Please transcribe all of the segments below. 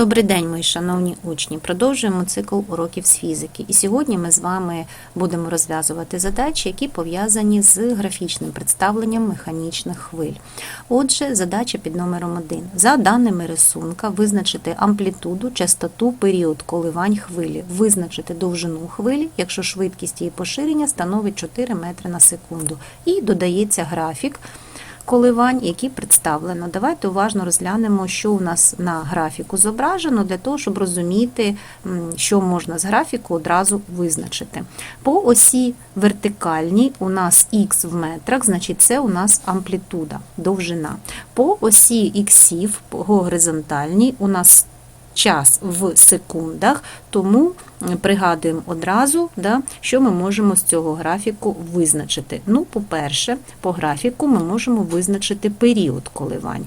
Добрий день, мої шановні учні. Продовжуємо цикл уроків з фізики. І сьогодні ми з вами будемо розв'язувати задачі, які пов'язані з графічним представленням механічних хвиль. Отже, задача під номером 1. За даними рисунка, визначити амплітуду, частоту, період коливань хвилі, визначити довжину хвилі, якщо швидкість її поширення становить 4 метри на секунду. І додається графік коливань, які представлено. Давайте уважно розглянемо, що у нас на графіку зображено, для того, щоб розуміти, що можна з графіку одразу визначити. По осі вертикальній у нас х в метрах, значить це у нас амплітуда, довжина. По осі іксів, по горизонтальній, у нас час в секундах, тому пригадуємо одразу, да, що ми можемо з цього графіку визначити. Ну, по-перше, по графіку ми можемо визначити період коливань.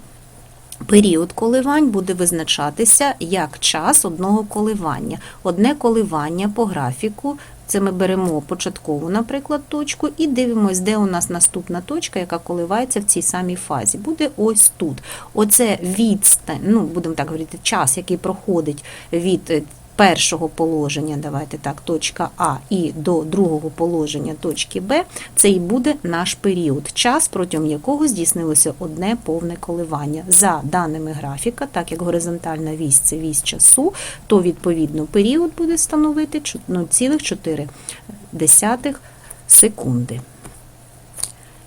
Період коливань буде визначатися як час одного коливання. Одне коливання по графіку. Це ми беремо початкову, наприклад, точку і дивимося, де у нас наступна точка, яка коливається в цій самій фазі. Буде ось тут. Оце відстань, ну будемо так говорити, час, який проходить від е, першого положення, давайте так, точка А, і до другого положення точки Б, це і буде наш період, час, протягом якого здійснилося одне повне коливання. За даними графіка, так як горизонтальна вісь це вісь часу, то відповідно період буде становити 0,4 секунди.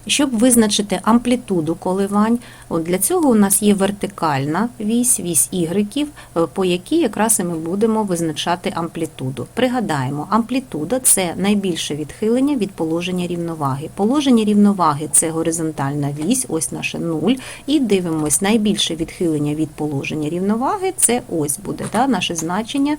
Щоб визначити амплітуду коливань, от для цього у нас є вертикальна вісь, вісь ігреків, е, по якій якраз і ми будемо визначати амплітуду. Пригадаємо, амплітуда це найбільше відхилення від положення рівноваги. Положення рівноваги це горизонтальна вісь, ось наше 0. І дивимось, найбільше відхилення від положення рівноваги це ось буде да, наше значення.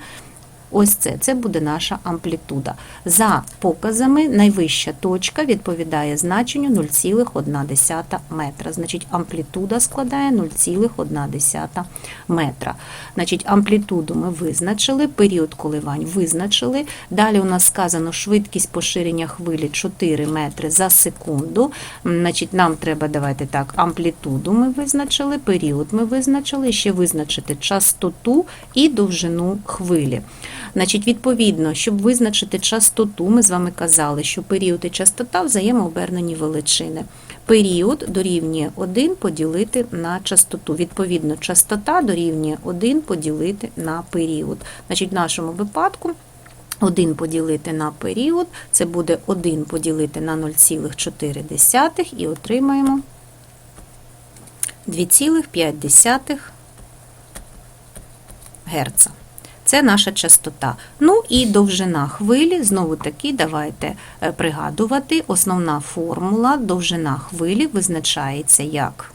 Ось це, це буде наша амплітуда. За показами найвища точка відповідає значенню 0,1 метра. Значить, амплітуда складає 0,1 метра. Значить, амплітуду ми визначили, період коливань визначили. Далі у нас сказано швидкість поширення хвилі 4 метри за секунду. Значить, нам треба, давайте так, амплітуду ми визначили, період ми визначили, ще визначити частоту і довжину хвилі. Значить, відповідно, щоб визначити частоту, ми з вами казали, що період і частота взаємообернені величини. Період дорівнює 1 поділити на частоту. Відповідно, частота дорівнює 1 поділити на період. Значить, в нашому випадку 1 поділити на період, це буде 1 поділити на 0,4 і отримаємо 2,5 Герца. Це наша частота. Ну і довжина хвилі, знову таки, давайте е, пригадувати, основна формула довжина хвилі визначається як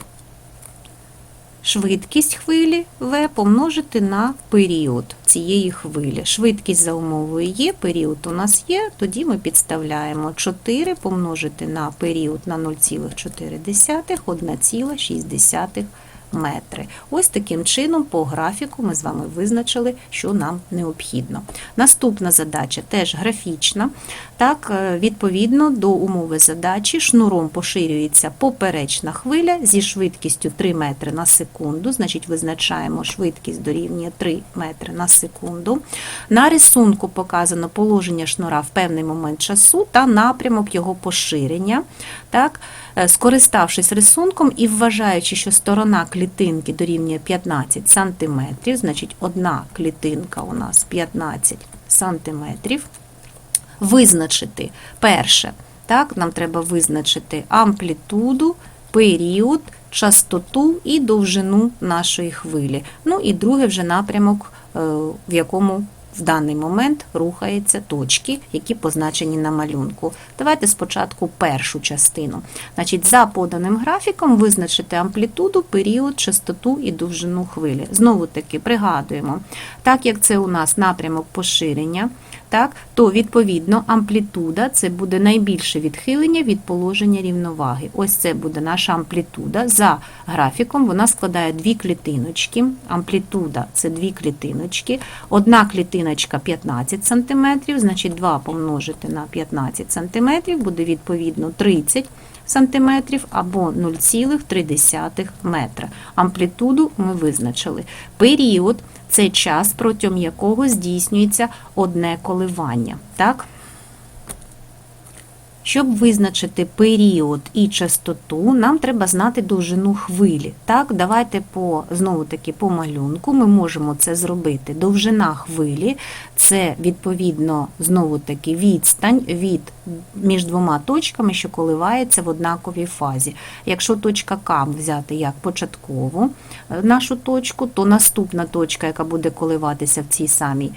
швидкість хвилі v помножити на період цієї хвилі. Швидкість за умовою є, період у нас є, тоді ми підставляємо 4 помножити на період на 0,4, 1,6 метри. Ось таким чином по графіку ми з вами визначили, що нам необхідно. Наступна задача теж графічна. Так, е, відповідно до умови задачі, шнуром поширюється поперечна хвиля зі швидкістю 3 метри на секунду, значить визначаємо швидкість дорівнює 3 метри на секунду. На рисунку показано положення шнура в певний момент часу та напрямок його поширення. Так, Скориставшись рисунком і вважаючи, що сторона клітинки дорівнює 15 см, значить одна клітинка у нас 15 см, визначити перше, так, нам треба визначити амплітуду, період, частоту і довжину нашої хвилі. Ну і друге вже напрямок, е, в якому в даний момент рухаються точки, які позначені на малюнку. Давайте спочатку першу частину. Значить, За поданим графіком визначити амплітуду, період, частоту і довжину хвилі. Знову таки пригадуємо, так як це у нас напрямок поширення, так, то відповідно амплітуда це буде найбільше відхилення від положення рівноваги. Ось це буде наша амплітуда. За графіком вона складає дві клітиночки. Амплітуда це дві клітиночки. Одна клітиночка клітиночка 15 см, значить 2 помножити на 15 см буде відповідно 30 см або 0,3 метра. Амплітуду ми визначили. Період це час, протягом якого здійснюється одне коливання. Так? Щоб визначити період і частоту, нам треба знати довжину хвилі. Так, давайте по знову таки по малюнку ми можемо це зробити. Довжина хвилі це відповідно знову таки відстань від між двома точками, що коливається в однаковій фазі. Якщо точка К взяти як початкову е, нашу точку, то наступна точка, яка буде коливатися в цій самій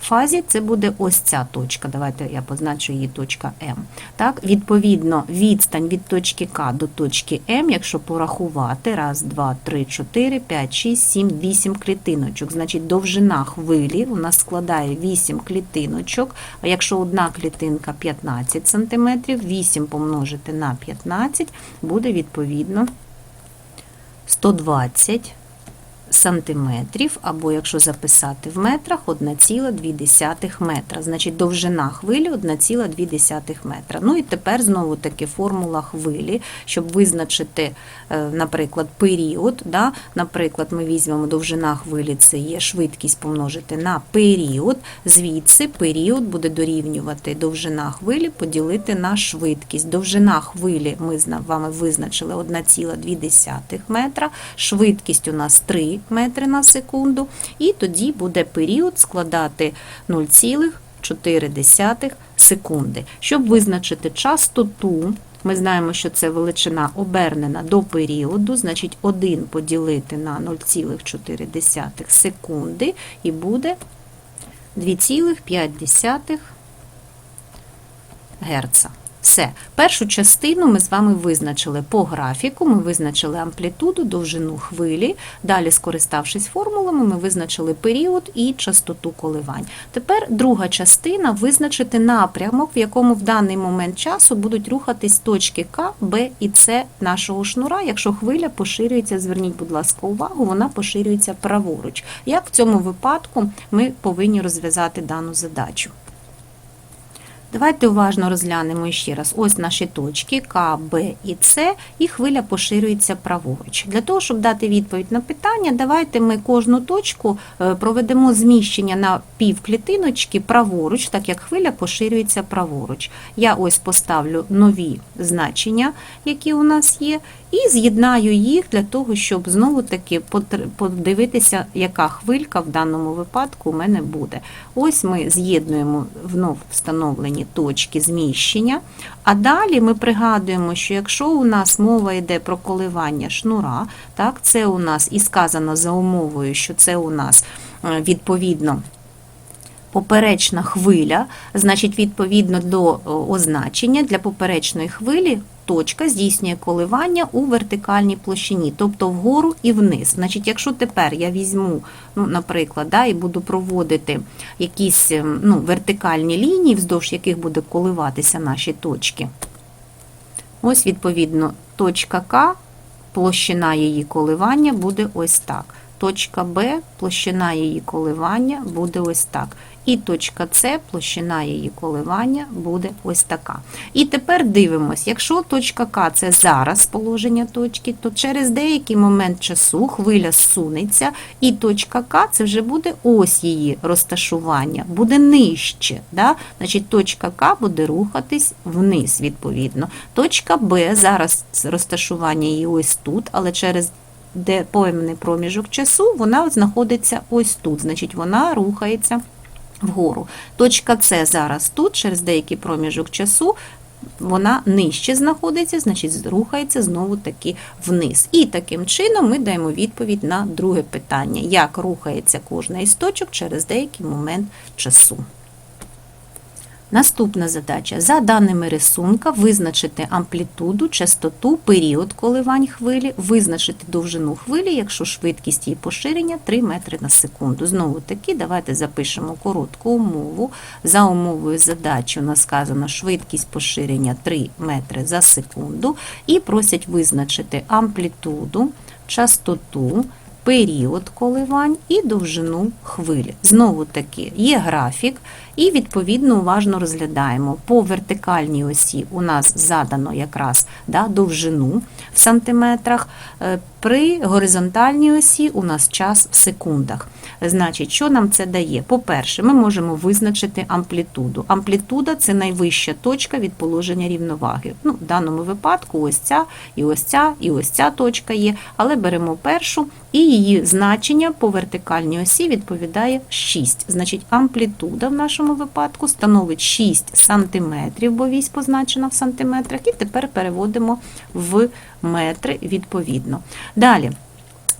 фазі це буде ось ця точка. Давайте я позначу її точка М. Так, Відповідно, відстань від точки К до точки М, якщо порахувати, раз, два, три, чотири, п'ять, шість, сім, вісім клітиночок. Значить, довжина хвилі у нас складає 8 клітиночок, а якщо одна клітинка 15 см, 8 помножити на 15 буде відповідно 120 сантиметрів, або якщо записати в метрах, 1,2 метра. Значить, довжина хвилі 1,2 метра. Ну і тепер знову таки формула хвилі, щоб визначити, е, наприклад, період. Да? Наприклад, ми візьмемо довжина хвилі, це є швидкість помножити на період. Звідси період буде дорівнювати довжина хвилі поділити на швидкість. Довжина хвилі ми з вами визначили 1,2 метра, швидкість у нас 3 метри на секунду, і тоді буде період складати 0,4 секунди. Щоб визначити частоту, ми знаємо, що це величина обернена до періоду, значить 1 поділити на 0,4 секунди і буде 2,5 Герца. Все, першу частину ми з вами визначили по графіку, ми визначили амплітуду, довжину хвилі. Далі, скориставшись формулами, ми визначили період і частоту коливань. Тепер друга частина визначити напрямок, в якому в даний момент часу будуть рухатись точки К, Б і С нашого шнура. Якщо хвиля поширюється, зверніть, будь ласка, увагу, вона поширюється праворуч. Як в цьому випадку ми повинні розв'язати дану задачу? Давайте уважно розглянемо ще раз. Ось наші точки К, Б і С, і хвиля поширюється праворуч. Для того, щоб дати відповідь на питання, давайте ми кожну точку е, проведемо зміщення на півклітиночки праворуч, так як хвиля поширюється праворуч. Я ось поставлю нові значення, які у нас є, і з'єднаю їх для того, щоб знову-таки подивитися, яка хвилька в даному випадку у мене буде. Ось ми з'єднуємо вновь встановлені точки зміщення, а далі ми пригадуємо, що якщо у нас мова йде про коливання шнура, так, це у нас і сказано за умовою, що це у нас е, відповідно. Поперечна хвиля, значить, відповідно до е, означення для поперечної хвилі точка здійснює коливання у вертикальній площині, тобто вгору і вниз. Значить, якщо тепер я візьму, ну, наприклад, да, і буду проводити якісь ем, ну, вертикальні лінії, вздовж яких буде коливатися наші точки. Ось, відповідно, точка К, площина її коливання буде ось так. Точка Б, площина її коливання буде ось так. І точка С, площина її коливання буде ось така. І тепер дивимось, якщо точка К це зараз положення точки, то через деякий момент часу хвиля зсунеться, і точка К це вже буде ось її розташування, буде нижче. Да? Значить, точка К буде рухатись вниз, відповідно. Точка Б зараз розташування її ось тут, але через де певний проміжок часу, вона знаходиться ось тут, значить, вона рухається вгору. Точка С зараз тут, через деякий проміжок часу, вона нижче знаходиться, значить, рухається знову таки вниз. І таким чином ми даємо відповідь на друге питання: як рухається кожна із точок через деякий момент часу. Наступна задача. За даними рисунка, визначити амплітуду, частоту, період коливань хвилі, визначити довжину хвилі, якщо швидкість її поширення 3 метри на секунду. Знову таки, давайте запишемо коротку умову. За умовою задачі у нас сказано швидкість поширення 3 метри за секунду. І просять визначити амплітуду, частоту, період коливань і довжину хвилі. Знову таки є графік, і відповідно уважно розглядаємо. По вертикальній осі у нас задано якраз да, довжину в сантиметрах. Е, При горизонтальній осі у нас час в секундах. Значить, що нам це дає? По-перше, ми можемо визначити амплітуду. Амплітуда це найвища точка від положення рівноваги. Ну, в даному випадку ось ця, і ось ця, і ось ця точка є, але беремо першу, і її значення по вертикальній осі відповідає 6. Значить, амплітуда в нашому випадку становить 6 сантиметрів, бо вісь позначена в сантиметрах, і тепер переводимо в метри відповідно. Далі.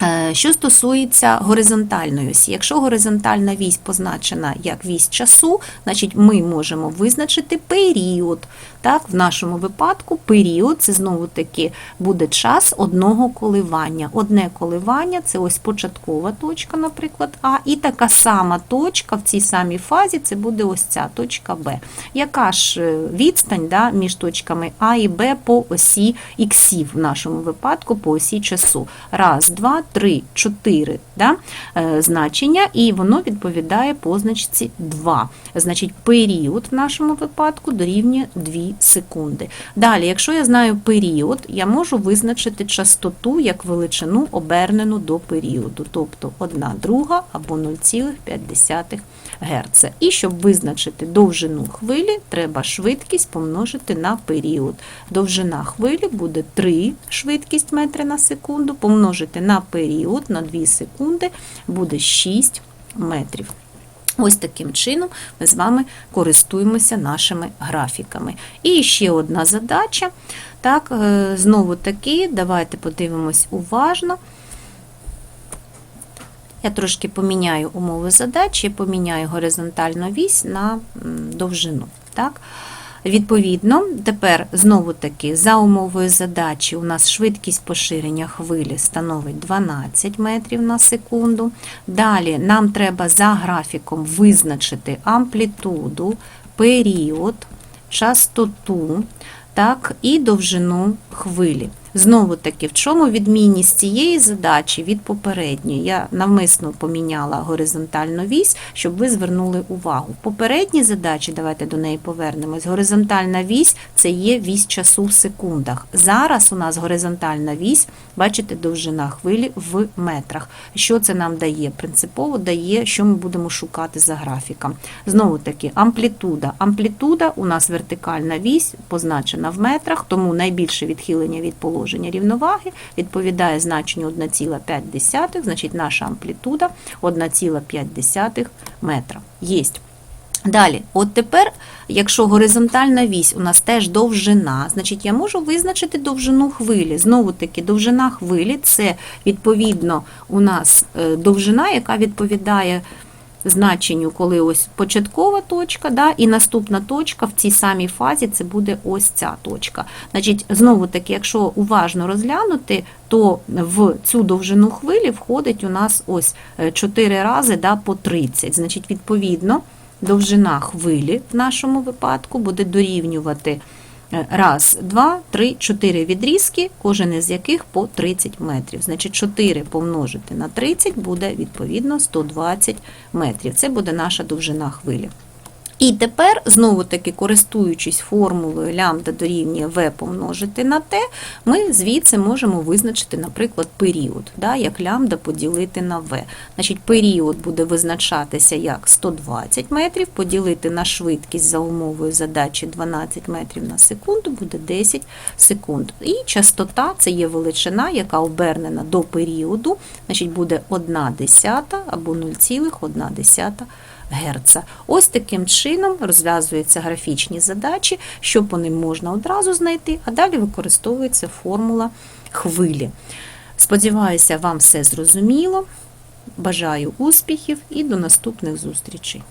Е, Що стосується горизонтальної осі, якщо горизонтальна вісь позначена як вісь часу, значить ми можемо визначити період. Так, в нашому випадку період це знову таки буде час одного коливання. Одне коливання це ось початкова точка, наприклад, А, і така сама точка в цій самій фазі це буде ось ця точка Б. Яка ж е, відстань да, між точками А і Б по осі іксів в нашому випадку, по осі часу? Раз, два, три, чотири да, е, значення, і воно відповідає позначці 2. Значить, період в нашому випадку дорівнює 2 секунди. Далі, якщо я знаю період, я можу визначити частоту як величину обернену до періоду, тобто 1 друга або 0,5 Гц. І щоб визначити довжину хвилі, треба швидкість помножити на період. Довжина хвилі буде 3 швидкість метри на секунду, помножити на період на 2 секунди буде 6 метрів. Ось таким чином ми з вами користуємося нашими графіками. І ще одна задача. Так, е, знову таки, давайте подивимось уважно. Я трошки поміняю умови задачі, поміняю горизонтальну вісь на довжину. Так? Відповідно, тепер знову таки за умовою задачі у нас швидкість поширення хвилі становить 12 метрів на секунду. Далі нам треба за графіком визначити амплітуду, період, частоту так, і довжину хвилі. Знову таки, в чому відмінність цієї задачі від попередньої? Я навмисно поміняла горизонтальну вісь, щоб ви звернули увагу. В попередній задачі, давайте до неї повернемось. Горизонтальна вісь це є вісь часу в секундах. Зараз у нас горизонтальна вісь, бачите, довжина хвилі в метрах. Що це нам дає? Принципово дає, що ми будемо шукати за графіком. Знову таки, амплітуда. Амплітуда у нас вертикальна вісь позначена в метрах, тому найбільше відхилення від положення рівноваги відповідає значенню 1,5, значить наша амплітуда 1,5 метра. Єсть. Далі, от тепер, якщо горизонтальна вісь у нас теж довжина, значить я можу визначити довжину хвилі. Знову таки, довжина хвилі це відповідно у нас е, довжина, яка відповідає значенню, коли ось початкова точка, да, і наступна точка в цій самій фазі це буде ось ця точка. Значить, знову таки, якщо уважно розглянути, то в цю довжину хвилі входить у нас ось 4 рази да, по 30. Значить, відповідно, довжина хвилі в нашому випадку буде дорівнювати е, раз, два, три, чотири відрізки, кожен із яких по 30 метрів. Значить, 4 помножити на 30 буде відповідно 120 метрів. Це буде наша довжина хвилі. І тепер, знову таки, користуючись формулою лямбда дорівнює v помножити на t, ми звідси можемо визначити, наприклад, період, да, як лямбда поділити на v. Значить, період буде визначатися як 120 метрів, поділити на швидкість за умовою задачі 12 метрів на секунду, буде 10 секунд. І частота це є величина, яка обернена до періоду, значить буде 1 десята або 0,1 Герца. Ось таким чином розв'язуються графічні задачі, що по ним можна одразу знайти, а далі використовується формула хвилі. Сподіваюся, вам все зрозуміло. Бажаю успіхів і до наступних зустрічей!